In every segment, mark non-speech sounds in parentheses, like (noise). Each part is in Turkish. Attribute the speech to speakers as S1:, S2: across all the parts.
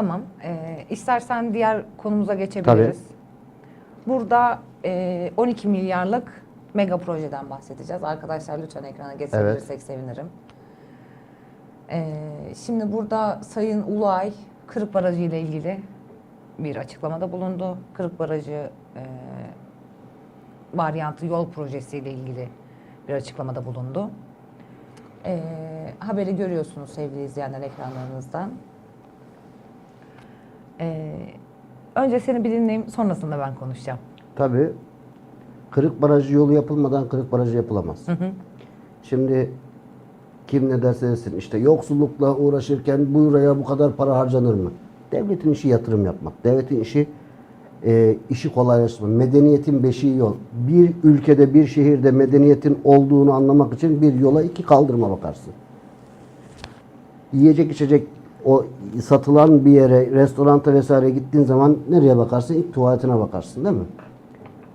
S1: Tamam. Ee, istersen diğer konumuza geçebiliriz. Burada e, 12 milyarlık mega projeden bahsedeceğiz. Arkadaşlar lütfen ekrana getirebilirsek sevinirim. Ee, şimdi burada Sayın Ulay Kırık Barajı ile ilgili bir açıklamada bulundu. Kırık Barajı e, varyantı yol projesi ile ilgili bir açıklamada bulundu. Ee, haberi görüyorsunuz sevgili izleyenler ekranlarınızdan. Ee, önce seni bir dinleyeyim, sonrasında ben konuşacağım.
S2: Tabii Kırık Barajı yolu yapılmadan Kırık Barajı yapılamaz. Şimdi kim ne derse desin işte yoksullukla uğraşırken buraya bu kadar para harcanır mı? Devletin işi yatırım yapmak. Devletin işi e, işi kolaylaştırmak. Medeniyetin beşiği yol. Bir ülkede bir şehirde medeniyetin olduğunu anlamak için bir yola iki kaldırıma bakarsın. Yiyecek içecek o satılan bir yere, restoranta vesaire gittiğin zaman nereye bakarsın? İlk tuvaletine bakarsın değil mi?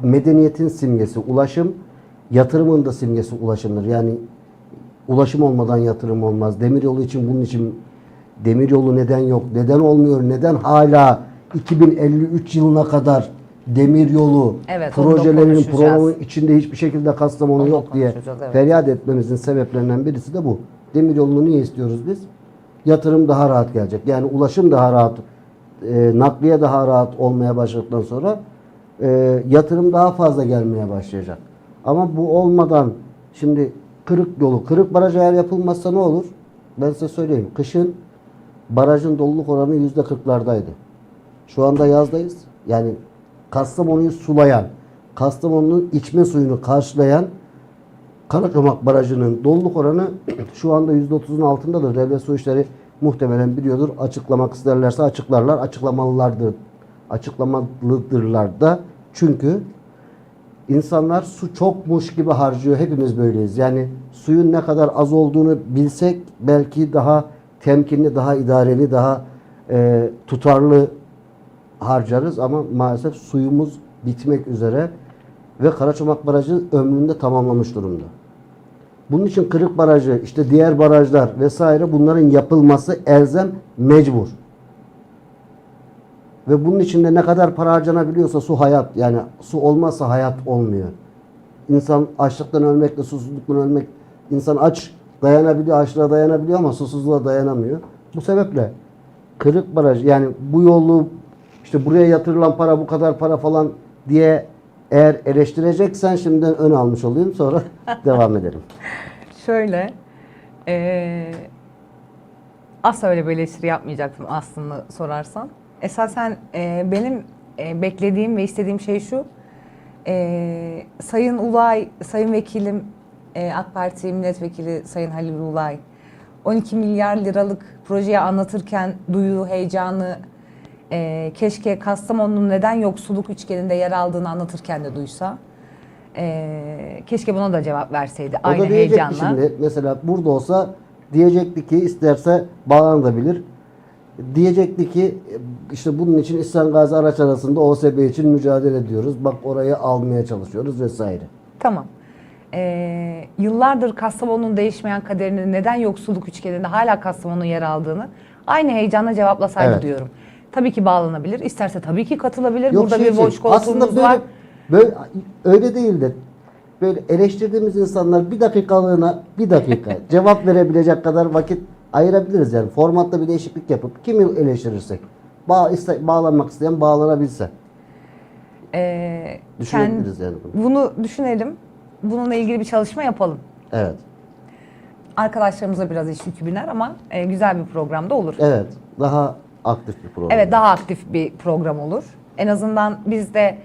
S2: Medeniyetin simgesi ulaşım, yatırımın da simgesi ulaşımdır. Yani ulaşım olmadan yatırım olmaz. Demiryolu için bunun için demiryolu neden yok? Neden olmuyor? Neden hala 2053 yılına kadar demiryolu
S1: Evet, konuşacağız.
S2: programının içinde hiçbir şekilde Kastamonu
S1: Onu
S2: yok diye
S1: evet.
S2: feryat etmemizin sebeplerinden birisi de bu. Demiryolunu niye istiyoruz biz? Yatırım daha rahat gelecek. Yani ulaşım daha rahat, e, nakliye daha rahat olmaya başladıktan sonra e, yatırım daha fazla gelmeye başlayacak. Ama bu olmadan şimdi kırık yolu, kırık baraj eğer yapılmazsa ne olur? Ben size söyleyeyim. Kışın barajın doluluk oranı yüzde kırklardaydı. Şu anda yazdayız. Yani Kastamonu'yu sulayan, Kastamonu'nun içme suyunu karşılayan Karaçomak Barajı'nın doluluk oranı (clears throat) şu anda %30'un altındadır. Devlet Su İşleri muhtemelen biliyordur. Açıklamak isterlerse açıklarlar. Açıklamalılardır. Açıklamalıdırlar da. Çünkü insanlar su çokmuş gibi harcıyor. Hepimiz böyleyiz. Yani suyun ne kadar az olduğunu bilsek belki daha temkinli, daha idareli, daha e, tutarlı harcarız ama maalesef suyumuz bitmek üzere ve Karaçomak Barajı ömründe tamamlamış durumda. Bunun için Kırık Barajı, işte diğer barajlar vesaire bunların yapılması elzem mecbur. Ve bunun içinde ne kadar para harcanabiliyorsa su hayat yani su olmazsa hayat olmuyor. İnsan açlıktan ölmekle susuzluktan ölmek insan aç dayanabiliyor, açlığa dayanabiliyor ama susuzluğa dayanamıyor. Bu sebeple Kırık Baraj yani bu yolu işte buraya yatırılan para bu kadar para falan diye eğer eleştireceksen şimdiden ön almış olayım sonra (laughs) devam edelim.
S1: Şöyle, eee asla öyle bir eleştiri yapmayacaktım aslında sorarsan. Esasen eee, benim eee, beklediğim ve istediğim şey şu. eee, Sayın Ulay, Sayın Vekilim, eee, AK Parti Milletvekili Sayın Halil Ulay 12 milyar liralık projeyi anlatırken duyduğu heyecanı eee, keşke Kastamonu'nun neden yoksulluk üçgeninde yer aldığını anlatırken de duysa. Eee, keşke buna da cevap verseydi
S2: O
S1: aynı
S2: da diyecekti
S1: heyecanla.
S2: şimdi mesela burada olsa diyecekti ki isterse bağlanabilir. Diyecekti ki işte bunun için İhsan Gazi araç arasında OSB için mücadele ediyoruz. Bak orayı almaya çalışıyoruz vesaire.
S1: Tamam. Ee, yıllardır Kastamonu'nun değişmeyen kaderini neden yoksulluk üçgeninde hala Kastamonu'nun yer aldığını aynı heyecanla cevaplasaydı
S2: Evet.
S1: diyorum. Tabii ki bağlanabilir. İsterse tabii ki katılabilir.
S2: Yok
S1: Burada
S2: şey
S1: bir boş koltuğumuz
S2: aslında böyle,
S1: var.
S2: böyle öyle değil de böyle eleştirdiğimiz insanlar bir dakikalığına bir dakika (laughs) cevap verebilecek kadar vakit ayırabiliriz yani. Formatta bir değişiklik yapıp kimi eleştirirsek bağ, iste, bağlanmak isteyen bağlanabilse.
S1: Ee,
S2: Düşünebiliriz yani bunu.
S1: Bunu düşünelim. Bununla ilgili bir çalışma yapalım.
S2: Evet.
S1: Arkadaşlarımıza biraz iş yükü biner ama e, güzel bir programda olur.
S2: Evet. Daha aktif bir program.
S1: Evet daha aktif bir program olur. En azından biz de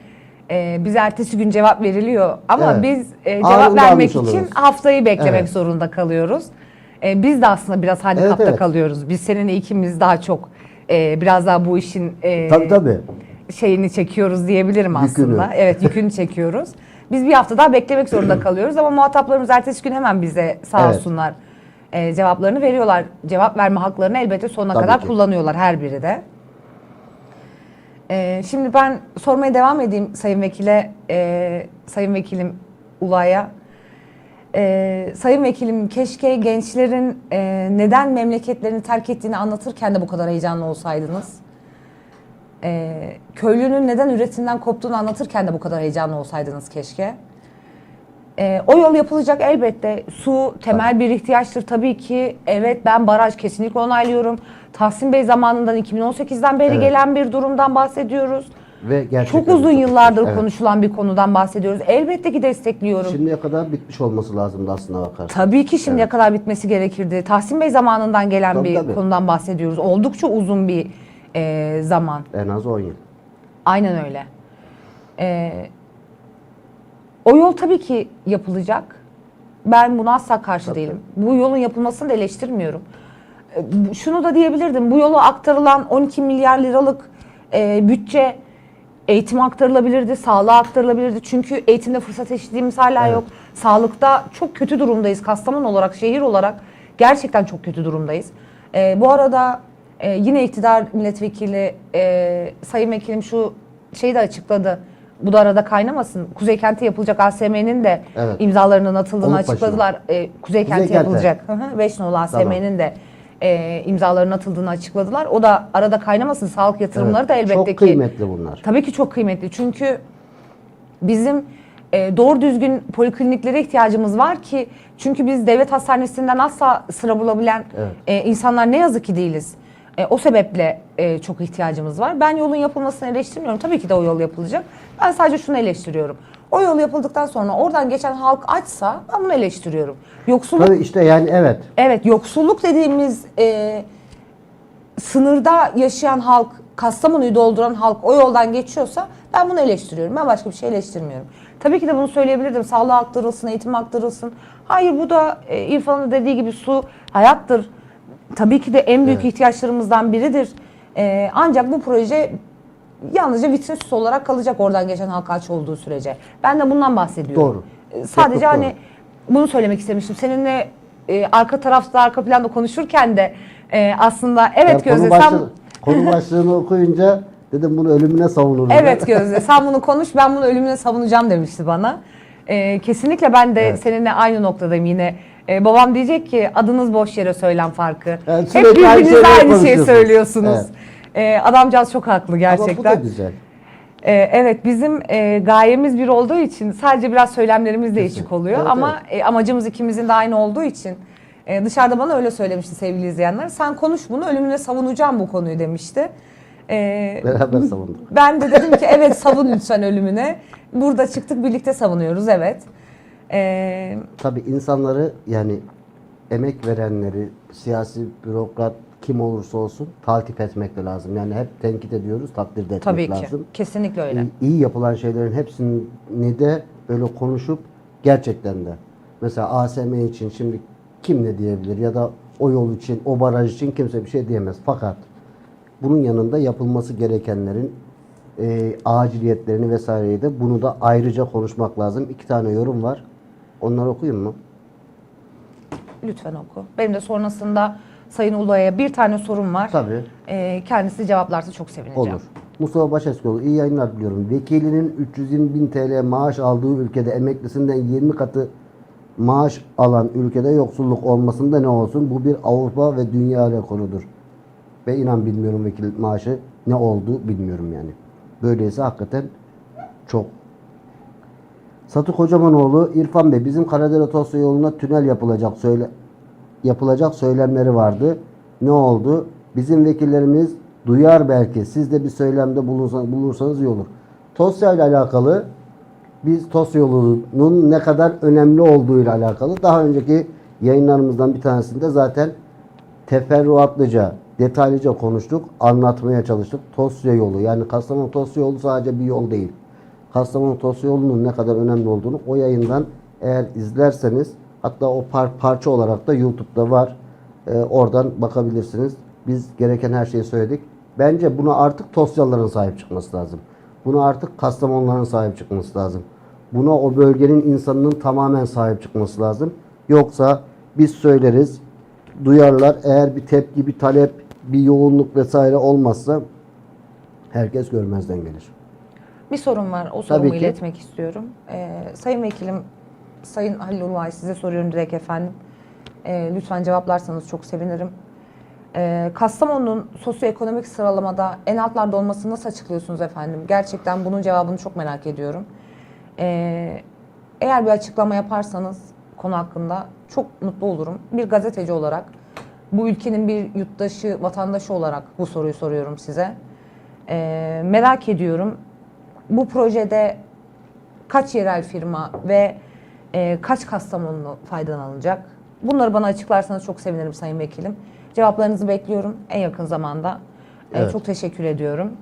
S1: e, biz ertesi gün cevap veriliyor ama
S2: Evet.
S1: biz e, cevap vermek
S2: almış
S1: için
S2: oluruz.
S1: haftayı beklemek
S2: Evet.
S1: zorunda kalıyoruz. E, biz de aslında biraz handikapta
S2: evet.
S1: kalıyoruz. Biz seninle ikimiz daha çok e, biraz daha bu işin e,
S2: Tabii tabii.
S1: şeyini çekiyoruz diyebilirim
S2: Yükünü.
S1: aslında. (laughs) Evet yükünü çekiyoruz. Biz bir hafta daha beklemek zorunda kalıyoruz ama muhataplarımız ertesi gün hemen bize sağ
S2: Evet.
S1: olsunlar e, cevaplarını veriyorlar. Cevap verme haklarını elbette sonuna
S2: Tabii
S1: kadar
S2: ki.
S1: kullanıyorlar her biri de. E, şimdi ben sormaya devam edeyim Sayın Vekil'e, e, Sayın Vekilim Ulay'a. E, Sayın Vekilim keşke gençlerin e, neden memleketlerini terk ettiğini anlatırken de bu kadar heyecanlı olsaydınız. Ee, köylünün neden üretimden koptuğunu anlatırken de bu kadar heyecanlı olsaydınız keşke. Ee, o yol yapılacak elbette. Su temel bir ihtiyaçtır tabii ki. Evet ben baraj kesinlikle onaylıyorum. Tahsin Bey zamanından 2018'den beri
S2: Evet.
S1: gelen bir durumdan bahsediyoruz.
S2: Ve gerçekten
S1: Çok uzun yıllardır
S2: Evet.
S1: konuşulan bir konudan bahsediyoruz. Elbette ki destekliyorum.
S2: Şimdiye kadar bitmiş olması lazımdı aslında bakarsan.
S1: Tabii ki şimdiye kadar bitmesi gerekirdi. Tahsin Bey zamanından gelen
S2: Tabii,
S1: bir
S2: tabii.
S1: konudan bahsediyoruz. Oldukça uzun bir e, zaman.
S2: En az 10 yıl.
S1: Aynen öyle. E, o yol tabii ki yapılacak. Ben buna asla karşı
S2: Tabii,
S1: değilim. Bu yolun yapılmasını da eleştirmiyorum. E, şunu da diyebilirdim. Bu yola aktarılan 12 milyar liralık e, bütçe eğitime aktarılabilirdi, sağlığa aktarılabilirdi. Çünkü eğitimde fırsat eşitliğimiz hala
S2: Evet.
S1: yok. Sağlıkta çok kötü durumdayız. Kastamonu olarak, şehir olarak gerçekten çok kötü durumdayız. E, bu arada e, yine iktidar milletvekili e, sayın vekilim şu şeyi de açıkladı. Bu da arada kaynamasın. Kuzey Kent'e yapılacak ASM'nin de
S2: Evet.
S1: imzalarının atıldığını
S2: Oluk başına.
S1: açıkladılar. E, Kuzey Kent'e
S2: Kent'e.
S1: yapılacak. Hı hı, Beş nolu ASM'nin de e, imzalarının atıldığını açıkladılar. O da arada kaynamasın. Sağlık yatırımları
S2: Evet.
S1: da elbette
S2: Çok
S1: ki
S2: kıymetli bunlar.
S1: Tabii ki çok kıymetli. Çünkü bizim e, doğru düzgün polikliniklere ihtiyacımız var ki çünkü biz devlet hastanesinden asla sıra bulabilen
S2: Evet.
S1: e, insanlar ne yazık ki değiliz. E, o sebeple e, çok ihtiyacımız var. Ben yolun yapılmasını eleştirmiyorum. Tabii ki de o yol yapılacak. Ben sadece şunu eleştiriyorum. O yol yapıldıktan sonra oradan geçen halk açsa ben bunu eleştiriyorum. Yoksulluk
S2: Tabii işte yani evet.
S1: Evet yoksulluk dediğimiz e, sınırda yaşayan halk, Kastamonu'yu dolduran halk o yoldan geçiyorsa ben bunu eleştiriyorum. Ben başka bir şey eleştirmiyorum. Tabii ki de bunu söyleyebilirdim. Sağlığa aktarılsın, eğitim aktarılsın. Hayır bu da e, İrfan'ın dediği gibi su hayattır. Tabii ki de en büyük
S2: Evet.
S1: ihtiyaçlarımızdan biridir. E, ancak bu proje yalnızca vitrin süsü olarak kalacak oradan geçen halka aç olduğu sürece. Ben de bundan bahsediyorum.
S2: Doğru.
S1: E,
S2: Çok
S1: Sadece
S2: çok
S1: hani
S2: doğru.
S1: bunu söylemek istemiştim. Seninle e, arka tarafta, arka planda konuşurken de e, aslında evet
S2: Ya
S1: Gözde
S2: konu,
S1: sen
S2: konu başlığını okuyunca dedim bunu ölümüne savunurum.
S1: evet Gözde sen bunu konuş ben bunu ölümüne savunacağım demişti bana. E, kesinlikle ben de
S2: Evet.
S1: seninle aynı noktadayım yine. E, babam diyecek ki adınız boş yere söylem farkı.
S2: Evet,
S1: Hep
S2: sürekli aynı
S1: birbirinize
S2: şeyleri
S1: aynı şeyi
S2: konuşuyorsunuz.
S1: söylüyorsunuz. E, adamcağız çok haklı gerçekten.
S2: Ama bu da güzel.
S1: Ee, evet bizim e, gayemiz bir olduğu için sadece biraz söylemlerimiz değişik oluyor
S2: Evet,
S1: ama e, amacımız ikimizin de aynı olduğu için e, dışarıda bana öyle söylemişti sevgili izleyenler. Sen konuş bunu ölümüne savunacağım bu konuyu demişti. Ee,
S2: Beraber savunduk.
S1: ben de dedim ki evet savun lütfen ölümüne. Burada çıktık birlikte savunuyoruz evet. Ee,
S2: Tabii insanları yani emek verenleri, siyasi bürokrat kim olursa olsun takip etmek de lazım. Yani hep tenkit ediyoruz, takdir de etmek
S1: tabii ki
S2: lazım.
S1: kesinlikle öyle.
S2: İyi, iyi yapılan şeylerin hepsini de böyle konuşup gerçekten de mesela ASM için şimdi kim ne diyebilir ya da o yol için, o baraj için kimse bir şey diyemez. Fakat bunun yanında yapılması gerekenlerin e, aciliyetlerini vesaireyi de bunu da ayrıca konuşmak lazım. İki tane yorum var. Onları okuyayım mı?
S1: Lütfen oku. Benim de sonrasında Sayın Uluya'ya bir tane sorum var.
S2: Tabii.
S1: Ee, kendisi cevaplarsa çok sevineceğim.
S2: Olur. Mustafa Başeskoğlu iyi yayınlar diliyorum. Vekilinin 320 bin TL maaş aldığı ülkede emeklisinden 20 katı maaş alan ülkede yoksulluk olmasında ne olsun? Bu bir Avrupa ve dünya rekorudur. Ve inan bilmiyorum vekil maaşı ne oldu bilmiyorum yani. Böyleyse hakikaten çok. Satı Kocamanoğlu, İrfan Bey bizim Karadere Tosya yoluna tünel yapılacak söyle yapılacak söylemleri vardı. Ne oldu? Bizim vekillerimiz duyar belki. Siz de bir söylemde bulunsa- bulursanız iyi olur. Tosya ile alakalı biz Tosya yolunun ne kadar önemli olduğuyla alakalı daha önceki yayınlarımızdan bir tanesinde zaten teferruatlıca, detaylıca konuştuk, anlatmaya çalıştık. Tosya yolu yani Kastamonu Tosya yolu sadece bir yol değil. Kastamonu Tosya yolunun ne kadar önemli olduğunu o yayından eğer izlerseniz hatta o par- parça olarak da YouTube'da var. Ee, oradan bakabilirsiniz. Biz gereken her şeyi söyledik. Bence buna artık Tosyalıların sahip çıkması lazım. Buna artık Kastamonuların sahip çıkması lazım. Buna o bölgenin insanının tamamen sahip çıkması lazım. Yoksa biz söyleriz, duyarlar. Eğer bir tepki, bir talep, bir yoğunluk vesaire olmazsa herkes görmezden gelir.
S1: Bir sorun var. O
S2: Tabii
S1: sorumu
S2: ki.
S1: iletmek istiyorum. Ee, Sayın Vekilim, Sayın Halil Ulvay size soruyorum direkt efendim. Ee, lütfen cevaplarsanız çok sevinirim. Ee, Kastamonu'nun sosyoekonomik sıralamada en altlarda olmasını nasıl açıklıyorsunuz efendim? Gerçekten bunun cevabını çok merak ediyorum. Ee, eğer bir açıklama yaparsanız konu hakkında çok mutlu olurum. Bir gazeteci olarak, bu ülkenin bir yurttaşı, vatandaşı olarak bu soruyu soruyorum size. Ee, merak ediyorum. Bu projede kaç yerel firma ve e, kaç Kastamonlu faydalanacak? Bunları bana açıklarsanız çok sevinirim Sayın Vekilim. Cevaplarınızı bekliyorum en yakın zamanda. Ee,
S2: Evet.
S1: Çok teşekkür ediyorum.